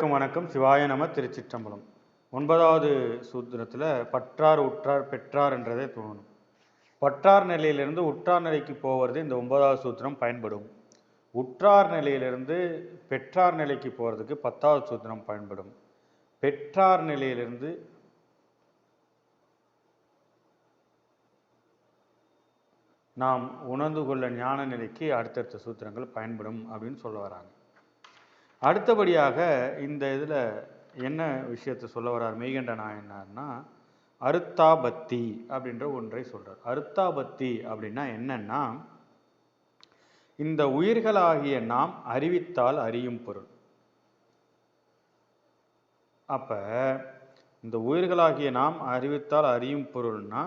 அனைவருக்கும் வணக்கம். சிவாய நம திருச்சிற்றம்பலம். ஒன்பதாவது சூத்திரத்தில் பற்றார் உற்றார் பெற்றார் என்றதே தோணும். பற்றார் நிலையிலிருந்து உற்றார் நிலைக்கு போவது இந்த ஒன்பதாவது சூத்திரம் பயன்படும். உற்றார் நிலையிலிருந்து பெற்றார் நிலைக்கு போகிறதுக்கு பத்தாவது சூத்திரம் பயன்படும். பெற்றார் நிலையிலிருந்து நாம் உணர்ந்து கொள்ள ஞான நிலைக்கு அடுத்தடுத்த சூத்திரங்கள் பயன்படும் அப்படின்னு சொல்ல வராங்க. அடுத்தபடியாக இந்த இதில் என்ன விஷயத்தை சொல்ல வர்றார் மெய்கண்ட நாயனார்னா அருத்தாபத்தி அப்படின்ற ஒன்றை சொல்கிறார் அருத்தாபத்தி அப்படின்னா என்னன்னா இந்த உயிர்களாகிய நாம் அறிவித்தால் அறியும் பொருள். அப்போ இந்த உயிர்களாகிய நாம் அறிவித்தால் அறியும் பொருள்னா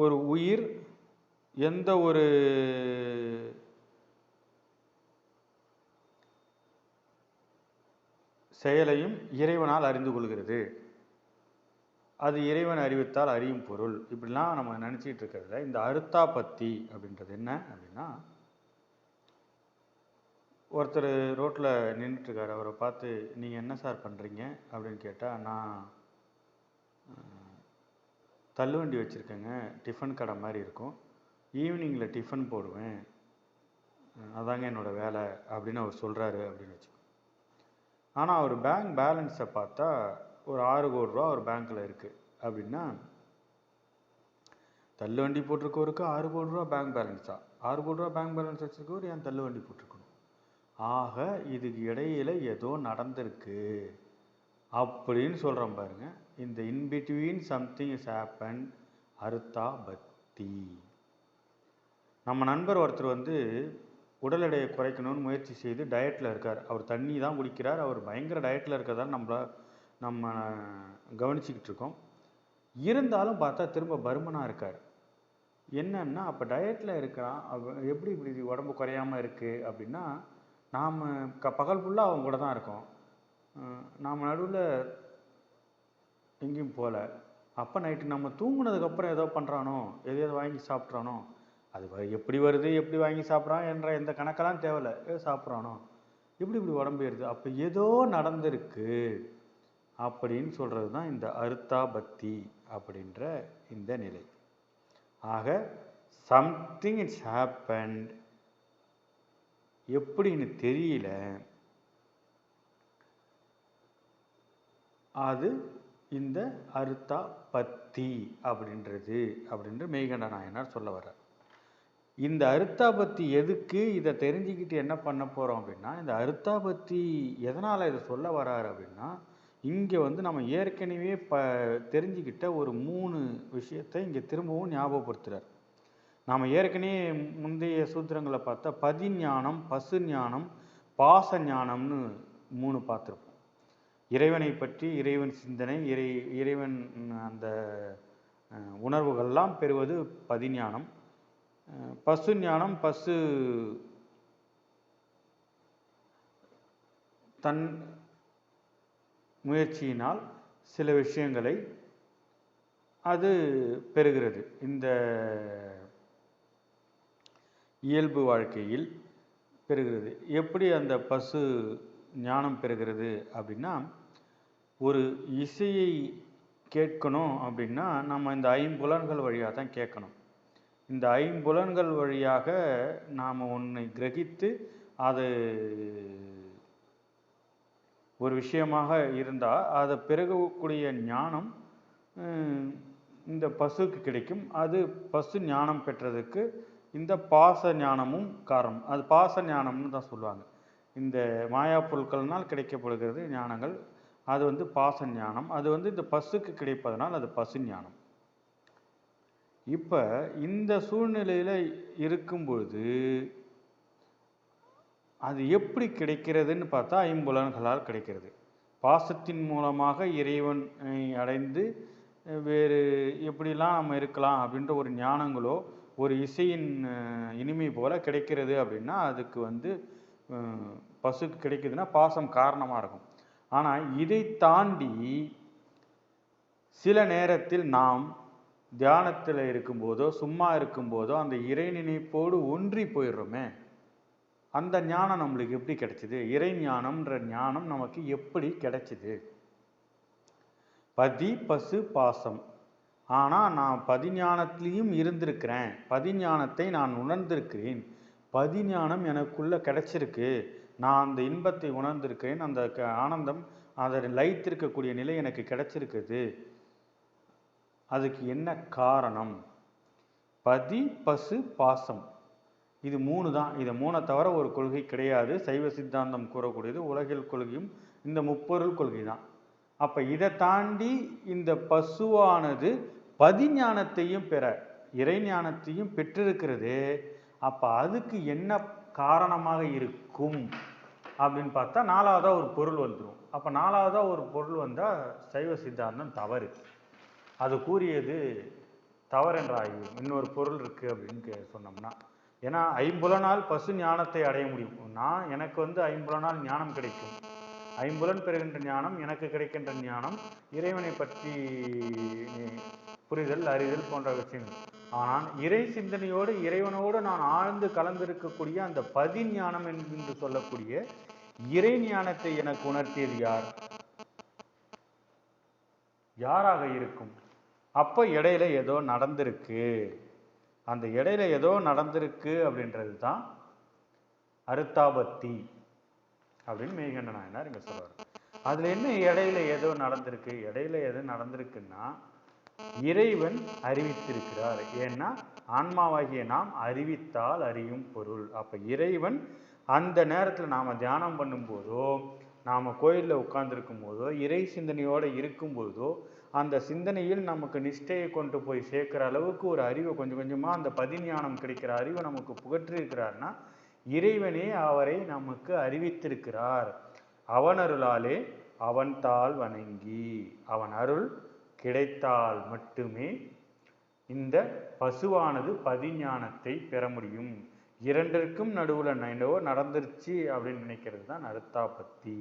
ஒரு உயிர் எந்த ஒரு செயலையும் இறைவனால் அறிந்து கொள்கிறது. அது இறைவன் அறிவித்தால் அறியும் பொருள். இப்படிலாம் நம்ம நினச்சிக்கிட்டு இருக்கிறதுல இந்த அருத்தாபத்தி அப்படின்றது என்ன அப்படின்னா ஒருத்தர் ரோட்டில் நின்றுட்டுருக்காரு அவரை பார்த்து நீங்கள் என்ன சார் பண்ணுறீங்க அப்படின்னு கேட்டால் நான் தள்ளுவண்டி வச்சுருக்கேங்க. டிஃபன் கடை மாதிரி இருக்கும். ஈவினிங்கில் டிஃபன் போடுவேன். அதாங்க என்னோடய வேலை அப்படின்னு அவர் சொல்கிறாரு அப்படின்னு வச்சுக்கோங்க ஆனால் அவர் பேங்க் பேலன்ஸை பார்த்தா ஒரு ஆறு கோடி ரூபா ஒரு பேங்க்கில் இருக்குது அப்படின்னா தள்ளுவண்டி போட்டிருக்கவருக்கு ஆறு கோடி ரூபா பேங்க் பேலன்ஸா ஆறு கோடி ரூபா பேங்க் பேலன்ஸ் வச்சுருக்கவர் ஏன் தள்ளுவண்டி போட்டிருக்கணும்? ஆக இதுக்கு இடையில ஏதோ நடந்திருக்கு அப்படின்னு சொல்கிறோம் பாருங்கள் இந்த in between something is happen அறுத்தா பக்தி. நம்ம நண்பர் ஒருத்தர் வந்து உடல் எடையை குறைக்கணும்னு முயற்சி செய்து டயட்டில் இருக்கார். அவர் தண்ணி தான் குடிக்கிறார். அவர் பயங்கர டயட்டில் இருக்கிறதால நம்மள நம்ம கவனிச்சுக்கிட்டு இருக்கோம். இருந்தாலும் பார்த்தா திரும்ப பருமனாக இருக்கார். என்னன்னா அப்போ டயட்டில் இருக்கிறான். அவ எப்படி இப்படி உடம்பு குறையாமல் இருக்குது அப்படின்னா நாம் க பகல் ஃபுல்லாக அவங்க கூட தான் இருக்கோம். நாம் நடுவில் எங்கேயும் போகல. அப்போ நைட்டு நம்ம தூங்கினதுக்கப்புறம் ஏதோ பண்ணுறானோ எதையாவது வாங்கி சாப்பிட்றானோ அது எப்படி வருது எப்படி வாங்கி சாப்பிட்றான் என்ற எந்த கணக்கெல்லாம் தேவையில்ல. ஏதோ சாப்பிட்றானோ. இப்படி இப்படி உடம்பு ஏறுது. அப்போ ஏதோ நடந்திருக்கு அப்படின்னு சொல்கிறது தான் இந்த அருத்தாப்தி அப்படின்ற இந்த நிலை. ஆக சம்திங் இட்ஸ் ஹேப்பண்ட் எப்படின்னு தெரியல. அது இந்த அருத்தா பத்தி அப்படின்றது அப்படின்ற மெய்கண்ட நாயனார் சொல்ல வர்றார். இந்த அருத்தாபத்தி எதுக்கு? இதை தெரிஞ்சுக்கிட்டு என்ன பண்ண போகிறோம் அப்படின்னா இந்த அருத்தாபத்தி எதனால் இதை சொல்ல வராரு அப்படின்னா இங்கே வந்து நம்ம ஏற்கனவே ப தெரிஞ்சுக்கிட்ட ஒரு மூணு விஷயத்தை இங்கே திரும்பவும் ஞாபகப்படுத்துகிறார் நாம் ஏற்கனவே முந்தைய சூத்திரங்களை பார்த்தா பதிஞானம் பசு ஞானம் பாச ஞானம்னு மூணு பார்த்துருப்போம். இறைவனை பற்றி இறைவன் சிந்தனை இறை இறைவன் அந்த உணர்வுகள்லாம் பெறுவது பதிஞானம். பசு ஞானம் பசு தன் முயற்சியினால் சில விஷயங்களை அது பெறுகிறது. இந்த இயல்பு வாழ்க்கையில் பெறுகிறது. எப்படி அந்த பசு ஞானம் பெறுகிறது அப்படின்னா ஒரு இசையை கேட்கணும் அப்படின்னா நம்ம இந்த ஐம்புலன்கள் வழியாக தான் கேட்கணும். இந்த ஐம்புலன்கள் வழியாக நாம் ஒன்றை கிரகித்து அது ஒரு விஷயமாக இருந்தால் அதை பிறகக்கூடிய ஞானம் இந்த பசுக்கு கிடைக்கும். அது பசு ஞானம் பெற்றதுக்கு இந்த பாச ஞானமும் காரணம். அது பாச ஞானம்னு தான் சொல்லுவாங்க. இந்த மாயா பொருட்கள்னால் கிடைக்கப்படுகிறது ஞானங்கள். அது வந்து பாச ஞானம் அது வந்து இந்த பசுக்கு கிடைப்பதனால் அது பசு ஞானம் இப்போ இந்த சூழ்நிலையில் இருக்கும் பொழுது அது எப்படி கிடைக்கிறதுன்னு பார்த்தா ஐம்புலன்களால் கிடைக்கிறது. பாசத்தின் மூலமாக இறைவன் அடைந்து வேறு எப்படிலாம் நம்ம இருக்கலாம் அப்படின்ற ஒரு ஞானங்களோ ஒரு இசையின் இனிமை போல கிடைக்கிறது அப்படின்னா அதுக்கு வந்து பசுக்கு கிடைக்குதுன்னா பாசம் காரணமாக இருக்கும். ஆனால் இதை தாண்டி சில நேரத்தில் நாம் தியானத்தில் இருக்கும்போதோ சும்மா இருக்கும்போதோ அந்த இறை நினைப்போடு ஒன்றி போயிடுறோமே. அந்த ஞானம் நம்மளுக்கு எப்படி கிடைச்சிது? இறை ஞானம்ன்ற ஞானம் நமக்கு எப்படி கிடைச்சிது? பதி பசு பாசம். ஆனால் நான் பதிஞானத்திலையும் இருந்திருக்கிறேன். பதிஞானத்தை நான் உணர்ந்திருக்கிறேன். பதிஞானம் எனக்குள்ளே கிடைச்சிருக்கு. நான் அந்த இன்பத்தை உணர்ந்திருக்கிறேன் அந்த க- ஆனந்தம் அதை லயித்திருக்கக்கூடிய நிலை எனக்கு கிடைச்சிருக்குது. அதுக்கு என்ன காரணம்? பதி பசு பாசம். இது மூணு தான். இது மூணை தவிர ஒரு கொள்கை கிடையாது. சைவ சித்தாந்தம் கூறக்கூடியது உலகில் கொள்கையும் இந்த முப்பொருள் கொள்கை தான். அப்போ இதை தாண்டி இந்த பசுவானது பதிஞானத்தையும் பெற இறைஞானத்தையும் பெற்றிருக்கிறது. அப்போ அதுக்கு என்ன காரணமாக இருக்கும். அப்படின்னு பார்த்தா நாலாவதாக ஒரு பொருள் வந்துடும் அப்போ நாலாவதாக ஒரு பொருள் வந்தால் சைவ சித்தாந்தம் தவறு. அது கூறியது தவறு என்றாயும் இன்னொரு பொருள் இருக்குது அப்படின்னு கே- சொன்னோம்னா. ஏன்னா ஐம்புலனால் பசு ஞானத்தை அடைய முடியும். நான் எனக்கு வந்து ஐம்புலனால் ஞானம் கிடைக்கும். ஐம்புலன் பெறுகின்ற ஞானம் எனக்கு கிடைக்கின்ற ஞானம் இறைவனை பற்றி புரிதல் அறிதல் போன்ற விஷயங்கள். ஆனால் இறை சிந்தனையோடு இறைவனோடு நான் ஆழ்ந்து கலந்திருக்கக்கூடிய அந்த பதிஞானம் என்று சொல்லக்கூடிய இறை ஞானத்தை எனக்கு உணர்த்தியது யார்? யாராக இருக்கும்? அப்போ இடையில ஏதோ நடந்திருக்கு. அந்த இடையில ஏதோ நடந்திருக்கு அப்படின்றது தான் அருத்தாபத்தி அப்படின்னு மேகண்ட நாயனார் இங்க சொல்றாரு. அதுல என்ன இடையில ஏதோ நடந்திருக்கு? இடையில எது நடந்திருக்குன்னா இறைவன் அறிவித்திருக்கிறார். ஏன்னா ஆன்மாவாகிய நாம் அறிவித்தால் அறியும் பொருள். அப்ப இறைவன் அந்த நேரத்துல நாம தியானம் பண்ணும்போதோ நாம கோயில்ல உட்கார்ந்துருக்கும் போதோ இறை சிந்தனையோட இருக்கும்போதோ அந்த சிந்தனையில் நமக்கு நிஷ்டையை கொண்டு போய் சேர்க்கிற அளவுக்கு ஒரு அறிவை கொஞ்சம் கொஞ்சமா அந்த பதிஞானம் கிடைக்கிற அறிவை நமக்கு புகற்றிருக்கிறார்னா இறைவனே அவரை நமக்கு அறிவித்திருக்கிறார். அவன் அருளாலே அவன் தாள் வணங்கி அவன் அருள் கிடைத்தால் மட்டுமே இந்த பசுவானது பதிஞானத்தை பெற முடியும். இரண்டிற்கும் நடுவில் என்னவோ நடந்துருச்சு அப்படின்னு நினைக்கிறது தான் அருத்தாபத்தி.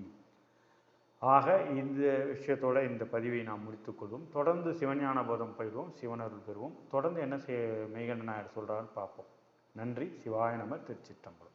ஆக இந்த விஷயத்தோட இந்த பதிவை நாம் முடித்துக்கொள்வோம் தொடர்ந்து சிவஞான போதம் பயிர்வோம் சிவனருள் பெறுவோம். தொடர்ந்து என்ன செய்ய மெய்கண்ட நாயர் சொல்கிறான்னு பார்ப்போம். நன்றி. சிவாய நம திருச்சிற்றம்பலம்.